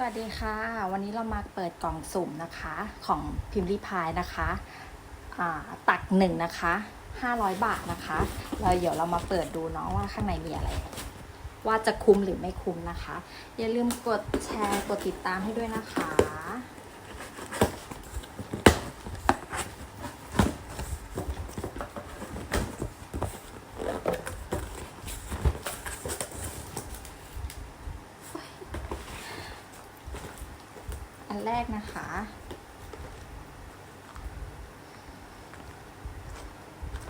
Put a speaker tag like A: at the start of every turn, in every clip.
A: สวัสดีค่ะ วันนี้เรามาเปิดกล่องสุ่มนะคะ ของพิมพ์รีพายนะคะตักหนึ่งนะคะ500บาทนะคะ เราเดี๋ยวเรามาเปิดดูเนาะว่าข้างในมีอะไร ว่าจะคุ้มหรือไม่คุ้มนะคะ อย่าลืมกดแชร์กดติดตามให้ด้วยนะคะ อั นแรกนะคะ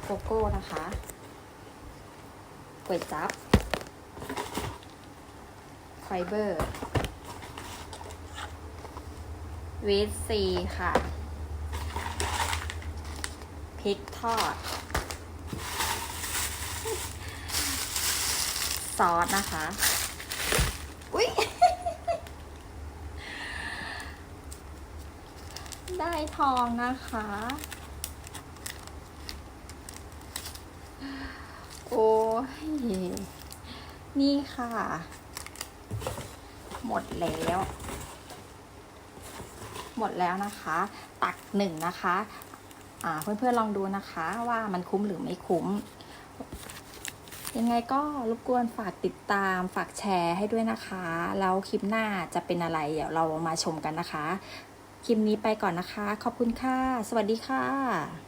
A: โกโก้นะคะก๋วยจับ ไฟเบอร์ วีทซีค่ะ พริกทอด ซอสนะคะ อุ๊ย ได้ทองนะคะ โอ้ยนี่ค่ะ หมดแล้ว หมดแล้วนะคะ ตักหนึ่งนะคะอ่าเพื่อนๆลองดูนะคะว่ามันคุ้มหรือไม่คุ้ม ยังไงก็รบกวนฝากติดตามฝากแชร์ให้ด้วยนะคะ แล้วคลิปหน้าจะเป็นอะไร เดี๋ยวเรามาชมกันนะคะ ลิปนี้ไปก่อนนะคะ ขอบคุณค่ะ สวัสดีค่ะ